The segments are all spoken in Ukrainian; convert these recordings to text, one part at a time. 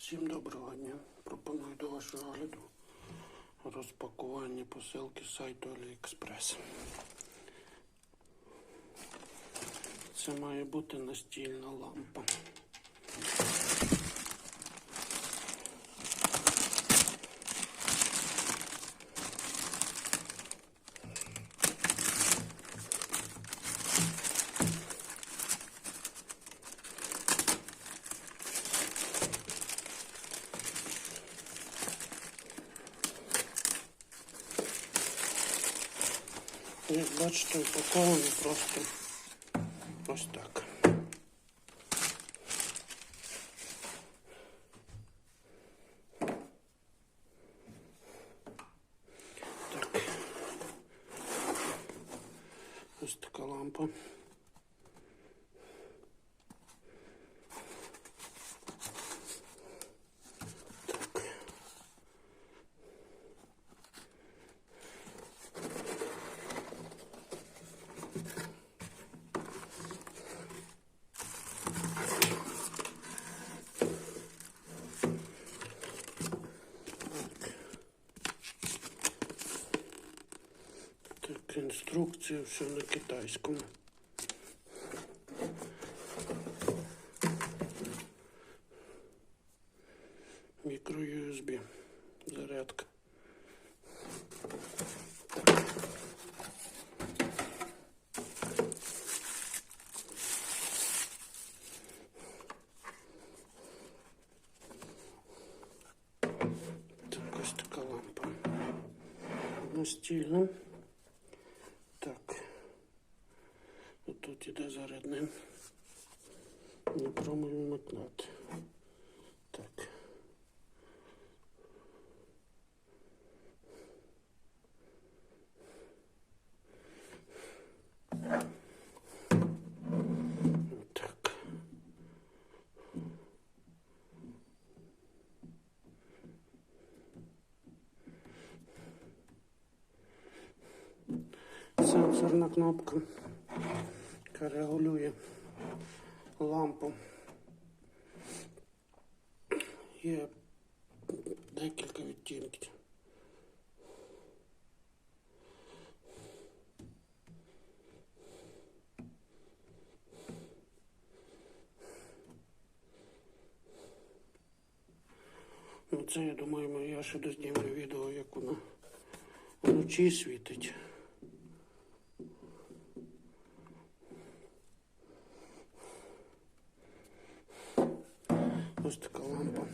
Всім доброго дня. Пропоную до вашого огляду розпакування посилки сайту AliExpress. Це має бути настільна лампа. Як бачите, упаковано просто ось так. Так. Ось така лампа. Так. Так, інструкція, все на китайському. Мікро USB. Зарядка. Так. Так, ось така лампа. Настільна. Отут іде зарядним. Не пробуємо вмикнути. Так. Сенсорна кнопка, регулює лампу. Є декілька відтінків. Ну це, я думаю, я ще дознімлю відео, як воно вночі світить. Ось така лампа.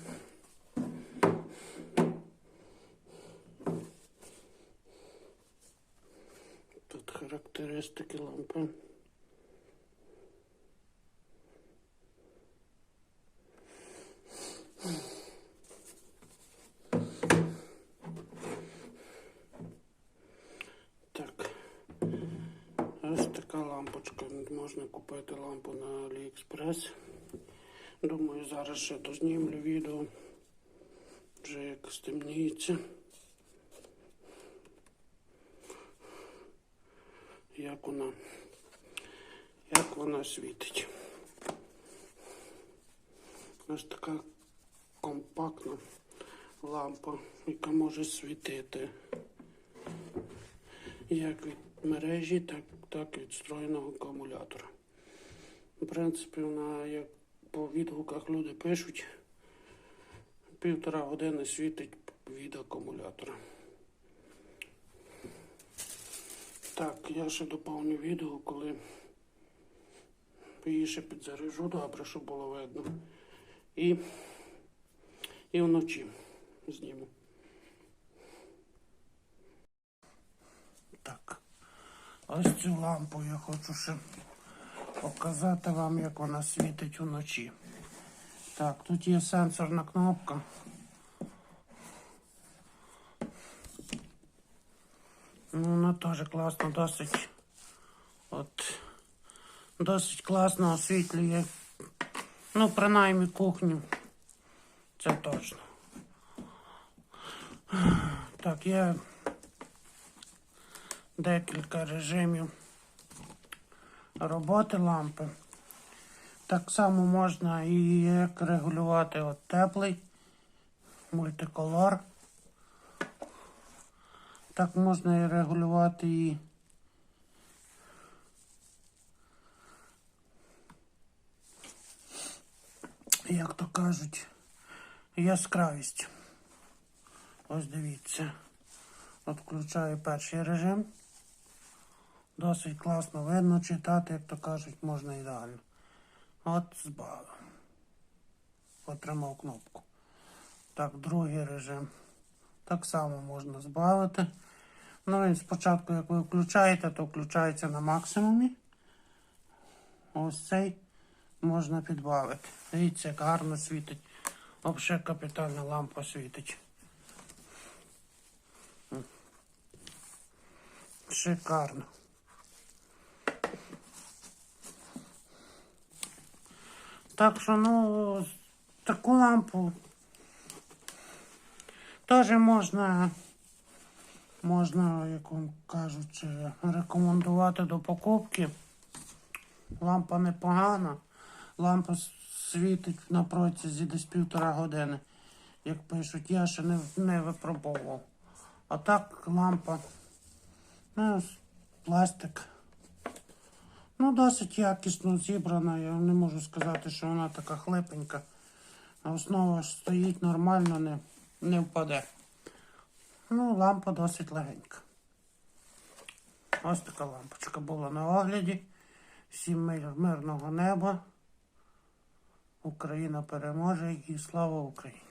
Тут характеристики лампи. Так. Ось така лампочка. Можна купити лампу на AliExpress. Думаю, зараз ще дознімлю відео. Вже як стемніється. Як вона, як вона світить. Ось така компактна лампа, яка може світити як від мережі, так, так і від встроєного акумулятора. В принципі, вона, як по відгуках люди пишуть, півтора години світить від акумулятора. Так, я ще доповню відео, коли її ще підзаряжу добре, щоб було видно. І, і вночі зніму. Так. Ось цю лампу я хочу ще показати вам, як вона світить уночі. Так, тут є сенсорна кнопка. Ну, вона теж класно, досить. От. Досить класно освітлює. Ну, принаймні кухню. Це точно. Так, є декілька режимів роботи лампи. Так само можна і як регулювати от теплий мультиколор. Так можна і регулювати її. Як то кажуть, яскравість. Ось дивіться. От включаю перший режим. Досить класно видно читати, як то кажуть, можна ідеально. От збавив. Отримав кнопку. Так, другий режим. Так само можна збавити. Ну, він спочатку, як ви включаєте, то включається на максимумі. Ось цей можна підбавити. Дивіться, як гарно світить. Взагалі капітальна лампа світить. Шикарно. Так що, ну, таку лампу теж можна, можна, як вам кажуть, рекомендувати до покупки. Лампа непогана. Лампа світить на протязі десь півтора години. Як пишуть, я ще не, не випробовував. А так лампа, ну, пластик. Ну, досить якісно зібрана. Я не можу сказати, що вона така хлипенька. А Основа стоїть нормально, не, не впаде. Ну, лампа досить легенька. Ось така лампочка була на огляді. Всім мир- мирного неба. Україна переможе і слава Україні!